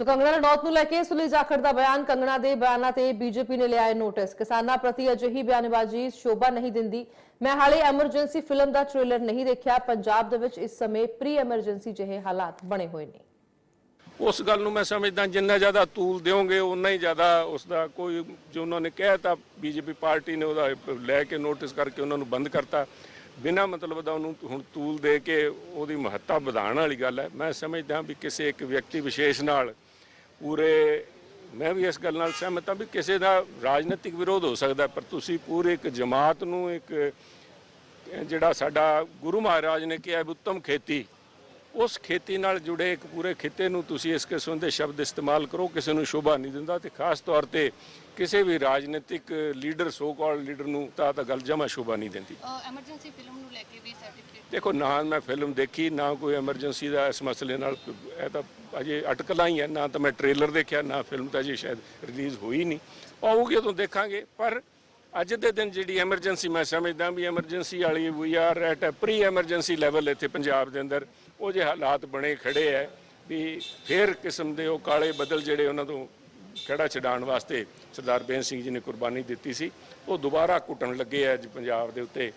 ਸੋ ਕੰਗਣਾ ਰਣੌਤ ਨੂੰ ਲੈ ਕੇ ਸੁਲੀ ਜਾਖੜ ਦਾ ਬਿਆਨ, ਕੰਗਣਾ ਦੇ ਬਿਆਨਾਂ ਤੇ ਬੀਜੇਪੀ ਨੇ ਲਿਆ ਨੋਟਿਸ। ਕਿਸਾਨਾਂ ਪ੍ਰਤੀ ਅਜਿਹੀ ਬਿਆਨਬਾਜ਼ੀ ਸ਼ੋਭਾ ਨਹੀਂ ਦਿੰਦੀ। ਮੈਂ ਹਾਲੇ ਐਮਰਜੈਂਸੀ ਫਿਲਮ ਦਾ ਟ੍ਰੇਲਰ ਨਹੀਂ ਦੇਖਿਆ। ਪੰਜਾਬ ਦੇ ਵਿੱਚ ਇਸ ਸਮੇਂ ਪ੍ਰੀ ਐਮਰਜੈਂਸੀ ਜਿਹੇ ਹਾਲਾਤ ਬਣੇ ਹੋਏ ਨੇ। ਉਸ ਗੱਲ ਨੂੰ ਮੈਂ ਸਮਝਦਾ, ਜਿੰਨਾ ਜ਼ਿਆਦਾ ਤੂਲ ਦਿਓਗੇ ਉਨਾ ਹੀ ਜ਼ਿਆਦਾ ਉਸ ਦਾ ਕੋਈ ਜੋ ਉਹਨਾਂ ਨੇ ਕਿਹਾ ਬੀਜੇਪੀ ਪਾਰਟੀ ਨੇ ਉਹਦਾ ਲੈ ਕੇ ਨੋਟਿਸ ਕਰਕੇ ਉਹਨਾਂ ਨੂੰ ਬੰਦ ਕਰਤਾ। ਬਿਨਾਂ ਮਤਲਬ ਦਾ ਉਹਨੂੰ ਹੁਣ ਤੂਲ ਦੇ ਕੇ ਉਹਦੀ ਮਹੱਤਤਾ ਵਧਾਉਣ ਵਾਲੀ ਗੱਲ ਹੈ। ਮੈਂ ਸਮਝਦਾ ਵੀ ਕਿਸੇ ਇੱਕ ਵਿਅਕਤੀ ਵਿਸ਼ੇਸ਼ ਨਾਲ ਪੂਰੇ, ਮੈਂ ਵੀ ਇਸ ਗੱਲ ਨਾਲ ਸਹਿਮਤ ਹਾਂ ਵੀ ਕਿਸੇ ਦਾ ਰਾਜਨੀਤਿਕ ਵਿਰੋਧ ਹੋ ਸਕਦਾ ਪਰ ਤੁਸੀਂ ਪੂਰੇ ਇੱਕ ਜਮਾਤ ਨੂੰ ਇੱਕ, ਜਿਹੜਾ ਸਾਡਾ ਗੁਰੂ ਮਹਾਰਾਜ ਨੇ ਕਿਹਾ ਵੀ ਉੱਤਮ ਖੇਤੀ ਉਸ ਖੇਤੀ ਨਾਲ ਜੁੜੇ ਇੱਕ ਪੂਰੇ ਖਿੱਤੇ ਨੂੰ ਤੁਸੀਂ ਇਸ ਕਿਸਮ ਦੇ ਸ਼ਬਦ ਇਸਤੇਮਾਲ ਕਰੋ ਕਿਸੇ ਨੂੰ ਸ਼ੋਭਾ ਨਹੀਂ ਦਿੰਦਾ ਤੇ ਖਾਸ ਤੌਰ ਤੇ ਕਿਸੇ ਵੀ ਰਾਜਨੀਤਿਕ ਲੀਡਰ ਸੋ ਕਾਲ ਲੀਡਰ ਨੂੰ ਤਾਂ ਤਾਂ ਗੱਲ ਜਮਾ ਸ਼ੋਭਾ ਨਹੀਂ ਦਿੰਦੀ। ਐਮਰਜੈਂਸੀ ਫਿਲਮ ਨੂੰ ਲੈ ਕੇ ਵੀ ਸਰਟੀਫਿਕੇਟ ਦੇਖੋ ਨਾ ਮੈਂ ਫਿਲਮ ਦੇਖੀ ਨਾ ਕੋਈ ਐਮਰਜੈਂਸੀ ਦਾ ਇਸ ਮਸਲੇ ਨਾਲ ਇਹ ਤਾਂ ਅਜੇ ਅਟਕਲਾਂ ਹੀ ਹੈ ਨਾ ਤਾਂ ਮੈਂ ਟ੍ਰੇਲਰ ਦੇਖਿਆ ਨਾ ਫਿਲਮ ਤਾਂ ਅਜੇ ਸ਼ਾਇਦ ਰਿਲੀਜ਼ ਹੋਈ ਨਹੀਂ। ਆਊਗੀ ਉਦੋਂ ਦੇਖਾਂਗੇ ਪਰ ਅੱਜ ਦੇ ਦਿਨ ਜਿਹੜੀ ਐਮਰਜੈਂਸੀ ਮੈਂ ਸਮਝਦਾ ਵੀ ਐਮਰਜੈਂਸੀ ਵਾਲੀ we are at a pre emergency level ਇੱਥੇ ਪੰਜਾਬ ਦੇ ਅੰਦਰ। ਉਹ ਜੇ ਹਾਲਾਤ ਬਣੇ ਖੜੇ ਐ ਵੀ ਫੇਰ ਕਿਸਮ ਦੇ ਉਹ ਕਾਲੇ ਬਦਲ ਜਿਹੜੇ ਉਹਨਾਂ ਤੋਂ ਖੜਾ ਛਡਾਉਣ ਵਾਸਤੇ ਸਰਦਾਰ ਬੇਨ ਸਿੰਘ ਜੀ ਨੇ ਕੁਰਬਾਨੀ ਦਿੱਤੀ ਸੀ। ਉਹ ਦੁਬਾਰਾ ਘੁੱਟਣ ਲੱਗੇ ਆ ਅੱਜ ਪੰਜਾਬ ਦੇ ਉੱਤੇ।